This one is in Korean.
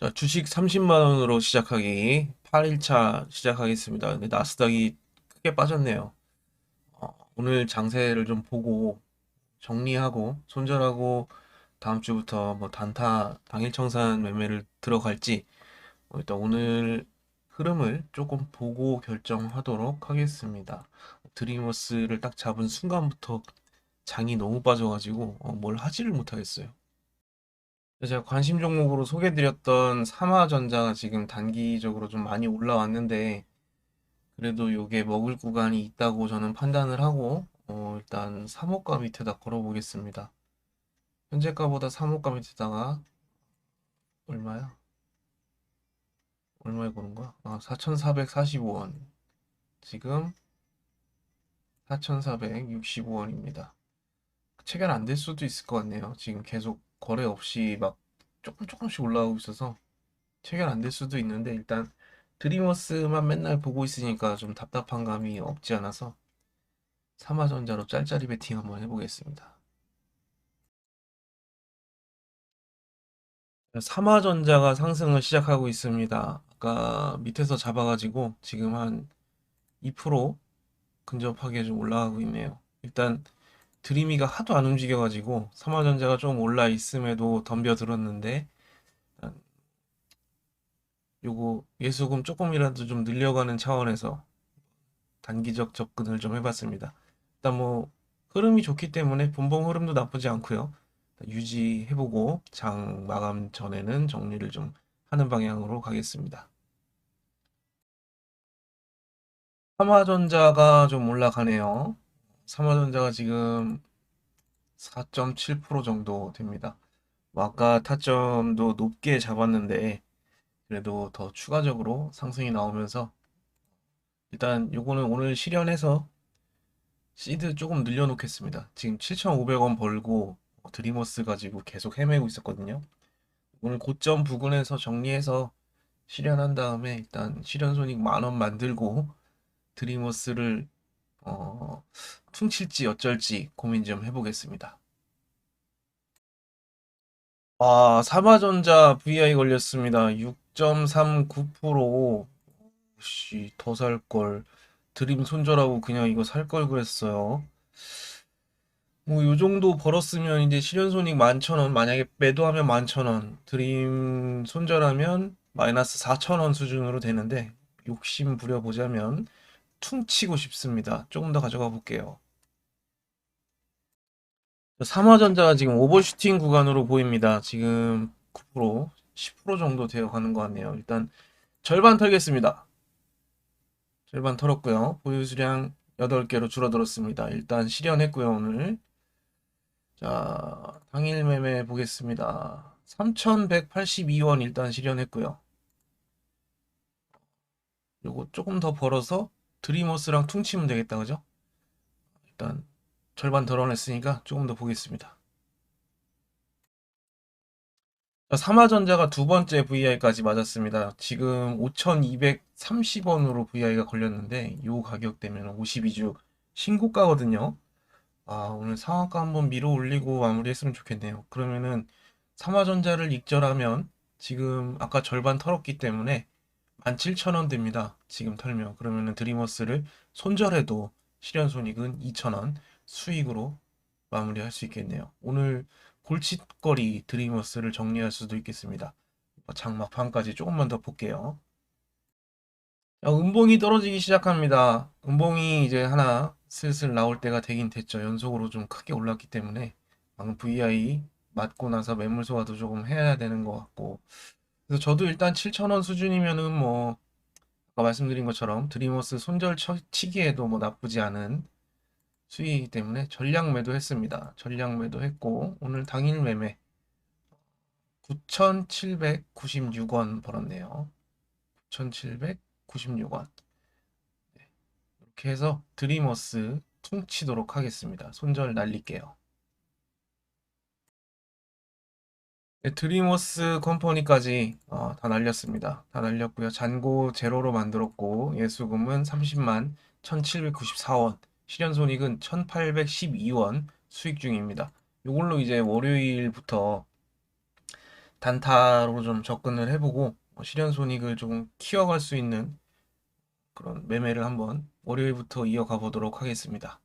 자, 주식 30만 원으로 시작하기 8일차 시작하겠습니다. 근데 나스닥이 크게 빠졌네요. 어, 오늘 장세를 좀 보고 정리하고 손절하고 다음 주부터 뭐 단타 당일 청산 매매를 들어갈지 어, 일단 오늘 흐름을 조금 보고 결정하도록 하겠습니다. 드리머스를 딱 잡은 순간부터 장이 너무 빠져가지고 어, 뭘 하지를 못하겠어요. 제가 관심 종목으로 소개드렸던 삼화전자가 지금 단기적으로 좀 많이 올라왔는데 그래도 요게 먹을 구간이 있다고 저는 판단을 하고 어, 일단 3호가 밑에다 걸어보겠습니다. 현재가보다 3호가 밑에다가 얼마야? 얼마에 고른 거야? 아, 4,445원. 지금 4,465원입니다. 체결 안 될 수도 있을 것 같네요. 지금 계속 거래 없이 막 조금 조금씩 올라오고 있어서 체결 안 될 수도 있는데 일단 드리머스만 맨날 보고 있으니까 좀 답답한 감이 없지 않아서 삼화전자로 짤짤이 베팅 한번 해보겠습니다. 삼화전자가 상승을 시작하고 있습니다. 아까 밑에서 잡아가지고 지금 한 2% 근접하게 좀 올라가고 있네요. 일단 드리미가 하도 안 움직여가지고 삼화전자가 좀 올라 있음에도 덤벼들었는데 요거 예수금 조금이라도 좀 늘려가는 차원에서 단기적 접근을 좀 해봤습니다. 일단 뭐 흐름이 좋기 때문에 분봉 흐름도 나쁘지 않고요. 유지해보고 장 마감 전에는 정리를 좀 하는 방향으로 가겠습니다. 삼화전자가 좀 올라가네요. 삼화전자가 지금 4.7% 정도 됩니다. 뭐 아까 타점도 높게 잡았는데 그래도 더 추가적으로 상승이 나오면서 일단 요거는 오늘 실현해서 시드 조금 늘려놓겠습니다. 지금 7,500원 벌고 드리머스 가지고 계속 헤매고 있었거든요. 오늘 고점 부근에서 정리해서 실현한 다음에 일단 실현 손익 만원 만들고 드리머스를 어, 퉁칠지 어쩔지 고민 좀 해보겠습니다. 아, 삼화전자 VI 걸렸습니다. 6.39%. 씨, 더 살 걸. 드림 손절하고 그냥 이거 살 걸 그랬어요. 뭐, 요 정도 벌었으면 이제 실현손익 11,000원. 만약에 매도하면 11,000원. 드림 손절하면 마이너스 4,000원 수준으로 되는데, 욕심 부려보자면, 퉁치고 싶습니다. 조금 더 가져가 볼게요. 삼화전자가 지금 오버슈팅 구간으로 보입니다. 지금 9%, 10% 정도 되어 가는 것 같네요. 일단 절반 털겠습니다. 절반 털었고요. 보유 수량 8개로 줄어들었습니다. 일단 실현했고요, 오늘. 자, 당일 매매 보겠습니다. 3,182원 일단 실현했고요. 요거 조금 더 벌어서 드리머스랑 퉁치면 되겠다, 그죠? 일단 절반 덜어냈으니까 조금 더 보겠습니다. 자, 삼화전자가 두 번째 VI까지 맞았습니다. 지금 5,230원으로 VI가 걸렸는데 이 가격대면 52주 신고가거든요. 아, 오늘 상한가 한번 밀어 올리고 마무리했으면 좋겠네요. 그러면은 삼화전자를 익절하면 지금 아까 절반 털었기 때문에 17,000원 됩니다. 지금 털면. 그러면은 드리머스를 손절해도 실현 손익은 2,000원 수익으로 마무리할 수 있겠네요. 오늘 골칫거리 드리머스를 정리할 수도 있겠습니다. 장막판까지 조금만 더 볼게요. 자, 음봉이 떨어지기 시작합니다. 음봉이 이제 하나 슬슬 나올 때가 되긴 됐죠. 연속으로 좀 크게 올랐기 때문에 방금 VI 맞고 나서 매물 소화도 조금 해야 되는 것 같고 그래서 저도 일단 7,000원 수준이면은 뭐 아까 말씀드린 것처럼 드리머스 손절 치기에도 뭐 나쁘지 않은 수익이기 때문에 전량 매도했습니다. 전량 매도했고 오늘 당일 매매 9,796원 벌었네요. 9,796원. 이렇게 해서 드리머스 퉁치도록 하겠습니다. 손절 날릴게요. 네, 드리머스 컴퍼니까지 어, 다 날렸습니다. 다 날렸고요. 잔고 제로로 만들었고 예수금은 30만 1794원. 실현손익은 1812원 수익 중입니다. 이걸로 이제 월요일부터 단타로 좀 접근을 해보고 뭐 실현 손익을 좀 키워갈 수 있는 그런 매매를 한번 월요일부터 이어가 보도록 하겠습니다.